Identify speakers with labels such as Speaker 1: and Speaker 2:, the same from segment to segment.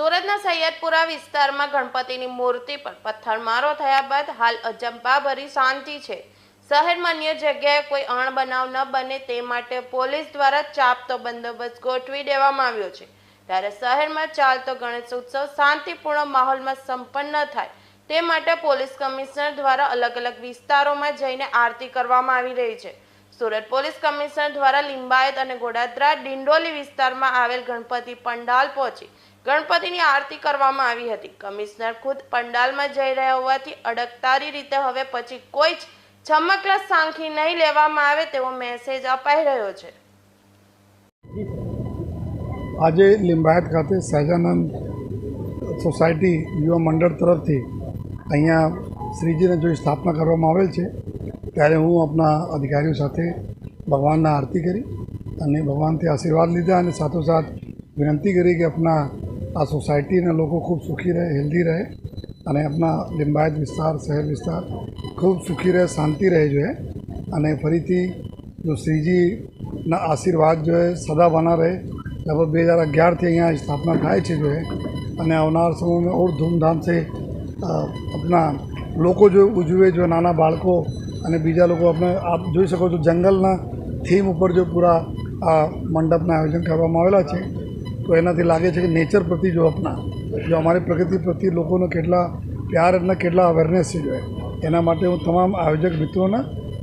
Speaker 1: સુરતના સૈયદપુરા વિસ્તારમાં ગણપતિની મૂર્તિ પર પથ્થરમારો થયા બાદ હાલ અજંપાભરી શાંતિ છે. શહેરમાં અન્ય જગ્યાએ કોઈ અણબનાવ ન બને તે માટે પોલીસ દ્વારા ચાપતો બંદોબસ્ત ગોઠવી દેવામાં આવ્યો છે. ત્યારે શહેરમાં ચાલતો ગણેશ ઉત્સવ શાંતિપૂર્ણ માહોલમાં સંપન્ન થાય તે માટે પોલીસ કમિશનર દ્વારા અલગ અલગ વિસ્તારોમાં જઈને આરતી કરવામાં આવી રહી છે. સુરત પોલીસ કમિશનર દ્વારા લિંબાયત અને ગોડાદરા ડિંડોલી વિસ્તારમાં આવેલ ગણપતિ પંડાલ પહોંચી ગણપતિની આરતી કરવામાં આવી હતી. કમિશનર ખુદ પંડાલમાં જઈ રહ્યા હોવાથી અડકતારી રીતે હવે પછી કોઈ જ ચમકલા સાંખી નહીં લેવામાં આવે તેવો મેસેજ અપાઈ રહ્યો છે.
Speaker 2: આજે લિંબાયત ખાતે સહજાનંદ સોસાયટી યુવા મંડળ તરફથી અહીંયા શ્રીજીને જો સ્થાપના કરવામાં આવેલ છે, ત્યારે હું આપણા અધિકારીઓ સાથે ભગવાનના આરતી કરી અને ભગવાનથી આશીર્વાદ લીધા અને સાથોસાથ વિનંતી કરી કે આપણા આ સોસાયટીના લોકો ખૂબ સુખી રહે, હેલ્ધી રહે અને આપણા લિંબાયત વિસ્તાર, શહેર વિસ્તાર ખૂબ સુખી રહે, શાંતિ રહે જોઈએ અને ફરીથી જો શ્રીજીના આશીર્વાદ જોઈએ સદાભાના રહે. લગભગ બે હજાર અગિયારથી અહીંયા સ્થાપના થાય છે જોઈએ અને આવનાર સમયમાં ઓર ધૂમધામથી આપણા લોકો જો ઉજવે, જો નાના બાળકો અને બીજા લોકો આપણે આપ જોઈ શકો છો જંગલના થીમ ઉપર જો પૂરા આ મંડપના આયોજન કરવામાં આવેલા છે. તો એનાથી લાગે છે કે નેચર પ્રત્યે જો આપના જો અમારી પ્રકૃતિ પ્રત્યે લોકોનો કેટલા પ્યાર અને કેટલા અવેરનેસ છે જો એના માટે હું તમામ આયોજક મિત્રોને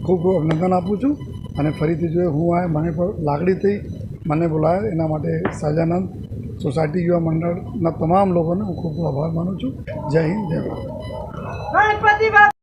Speaker 2: ખૂબ ખૂબ અભિનંદન આપું છું અને ફરીથી જો હું આ મને પણ લાગણી થઈ, મને બોલાવે એના માટે સાજાનંદ સોસાયટી યુવા મંડળના તમામ લોકોને હું ખૂબ ખૂબ આભાર માનું છું. જય હિન્દ, જય ભારત.